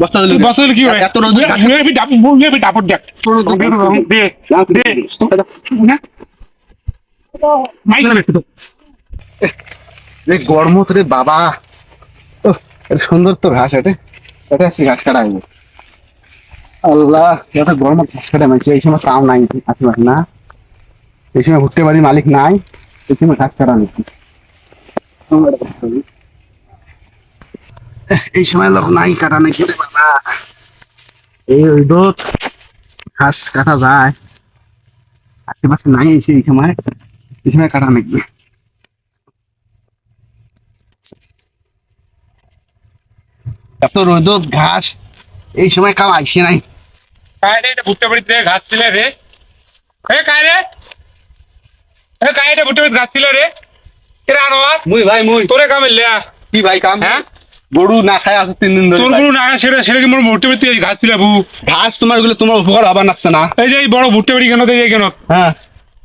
বস্তা দিলি বস্তা দিলে কি হয় এত রোদ মুই ডাপ মুই ডাপট দেখ। দে। দে মাই না তো। এই গরম রে বাবা। সুন্দর তো ঘাস এটা। এটা আছে ঘাস কাটা আল্লাহ এটা গরম ঘাস কাটা মাইছে। এই সময় কাম নাই আশেপাশে না। এই সময় ঘুরতে বাড়ির মালিক নাই। এই সময় ঘাস কাটা নাকি এই সময় লোক নাই কাটা নাকি বাবা এই ওই দোত ঘাস কাটা যায়। আশেপাশে নাই এসে এই সময় এই সময় কাটা নাকি এত রোদ ঘাস এই সময় কাম আইসে নাই। কায় রে এটা ভুট্টা বাড়িতে ঘাস ছিল রে? এ কায় রে? এ কায় রে ভুট্টা বাড়িতে ঘাস ছিল রে? এরা আনোয়ার মুই ভাই মুই। তোরে কামে লিয়া কি ভাই কাম? হ্যাঁ? গরু না খায় আছে তিন দিন ধরে। তোরগুলো না সেটা সেটা কি মোর ভুট্টা ঘাস ঘাস তোমারগুলো তোমার উপকার হবার না। এই যে এই বড় ভুট্টা বাড়ি কেন এই কেন? হ্যাঁ।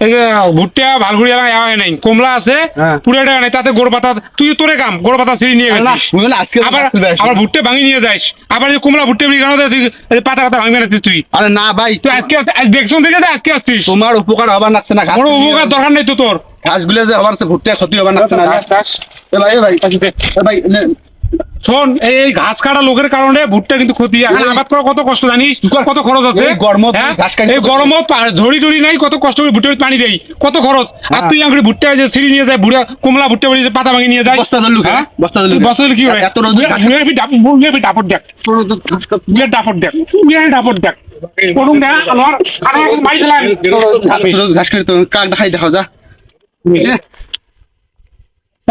এই যে ভুট্টা ভালগুড়ি এলাকায় হয় নাই। কমলা আছে হ্যাঁ। পুরোটা নাই তাতে গোড় পাতা তুই তোরে কাম গোড় পাতা ছিঁড়ি নিয়ে গেছিস। আজকে আবার। আবার ভুট্টা ভাঙি নিয়ে যাইস। আবার যে কমলা ভুট্টা বাড়ি কেন তুই পাতা পাতা ভাঙবে না তুই আরে না ভাই তুই আজকে আজ দেখছন দেখে আজকে আসছিস। তোমার উপকার হবার লাগছে না বড় উপকার দরকার নেই তো তোর। ঘাসগুলো যে হবার আছে ভুট্টা ক্ষতি হবার লাগছে না ভাই ভাই এ ভাই শোন এই ঘাস কাটা লোকের কারণে ভুট্টা কিন্তু ক্ষতি এখন আবাদ করা কত কষ্ট জানিস? কত খরচ আছে? এই গরমত হ্যাঁ? ঝড়ি টড়ি নাই কত কষ্ট করে ভুট্টা পানি দেই। কত খরচ? আর হ্যাঁ। তুই আঙ্গুরি ভুট্টা যে সিঁড়ি নিয়ে যায় বুড়া কমলা ভুট্টা বাড়ি পাতা ভাঙি নিয়ে যায়। বস্তা ধরলু? হ্যাঁ? বস্তা ধরলু? বস্তা ধরলে কি হয় এত রোদ ডাপট দেখ। ডাপট দেখ। ডাপট দেখ। করুন দেখ আনোয়ার আনোয়ার রোদ ঘাস কাটি কাক দেখাই দেখাও যা।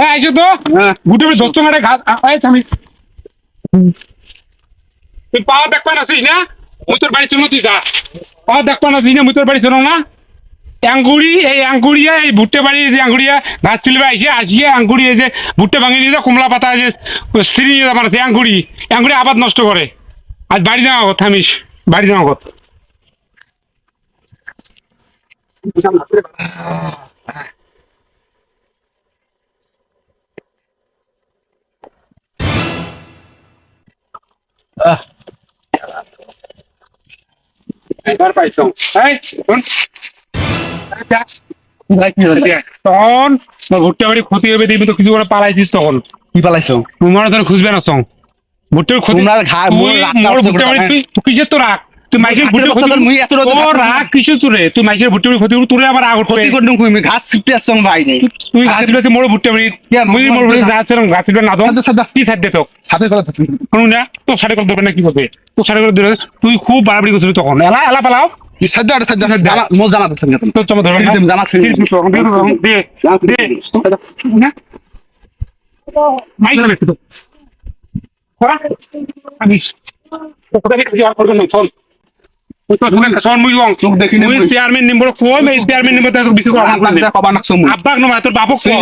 হ্যাঁ আইসো তো। হ্যাঁ। ভুট্টা বাড়ি ধরছো মারে ঘাস আ- এই থামি। তুই পাওয়া দেখ পান আছিস না? মুই তোর বাড়ি চলো তুই যা। পাওয়া দেখ পান আছিস না মুই তোর বাড়ি চলো না। আঙ্গুড়ি এই আঙ্গুড়িয়া এই ভুট্টে বাড়ি যে আঙ্গুড়িয়া ঘাস ছিলবে আইসে আসিয়ে আঙ্গুড়ি এই যে ভুট্টে ভাঙি নিয়ে যা কমলা পাতা যে সিঁড়ি নিয়ে যাবার আছে আঙ্গুড়ি। আঙ্গুড়ি আবাদ নষ্ট করে। আজ বাড়ি যাওয়া কথা থামিস। বাড়ি যাওয়া কথা আহ, এবার পাইছো এই শোন। তখন তোর বাড়ি ক্ষতি হবে দেখবি তো কিছু করে পালাইছিস তখন। কি পালাইছো? তোমার ধর খুঁজবে না সং ভুট্টের ক্ষতি তোমরা ঘা- রাগ তুই ভুট্টে মুই এত তোর তোরে ভুট্টে ক্ষতি আবার ক্ষতি কই ঘাস আসছো ভাই নেই। তুই গাছ ছিলতে মোর ভুট্টে বাড়ি কে, মুই মোর না সাদা সাইড দে তো হাতের কথা থাকি না তো সাড়ে করে দেবে না কি করবে তো সাড়ে করে দেবে তুই খুব বাড়াবাড়ি করছিলি তখন। এলা এলা পালাও। কি সাদ্য আর সাদ্য সাদ্য। জামা মো জামা দিছেন কেন তো তোমার ধরো ছিঁড়ে দিম, জামা ছিঁড়ে দিম। দে দে। দে মাইক না তো আমি তো কথা কি আর করব না চল চেয়ারম্যান নিম্বর কই এই চেয়ারম্যান নিম্বর বিশেষ আব্বাক নয় তোর বাপক কো।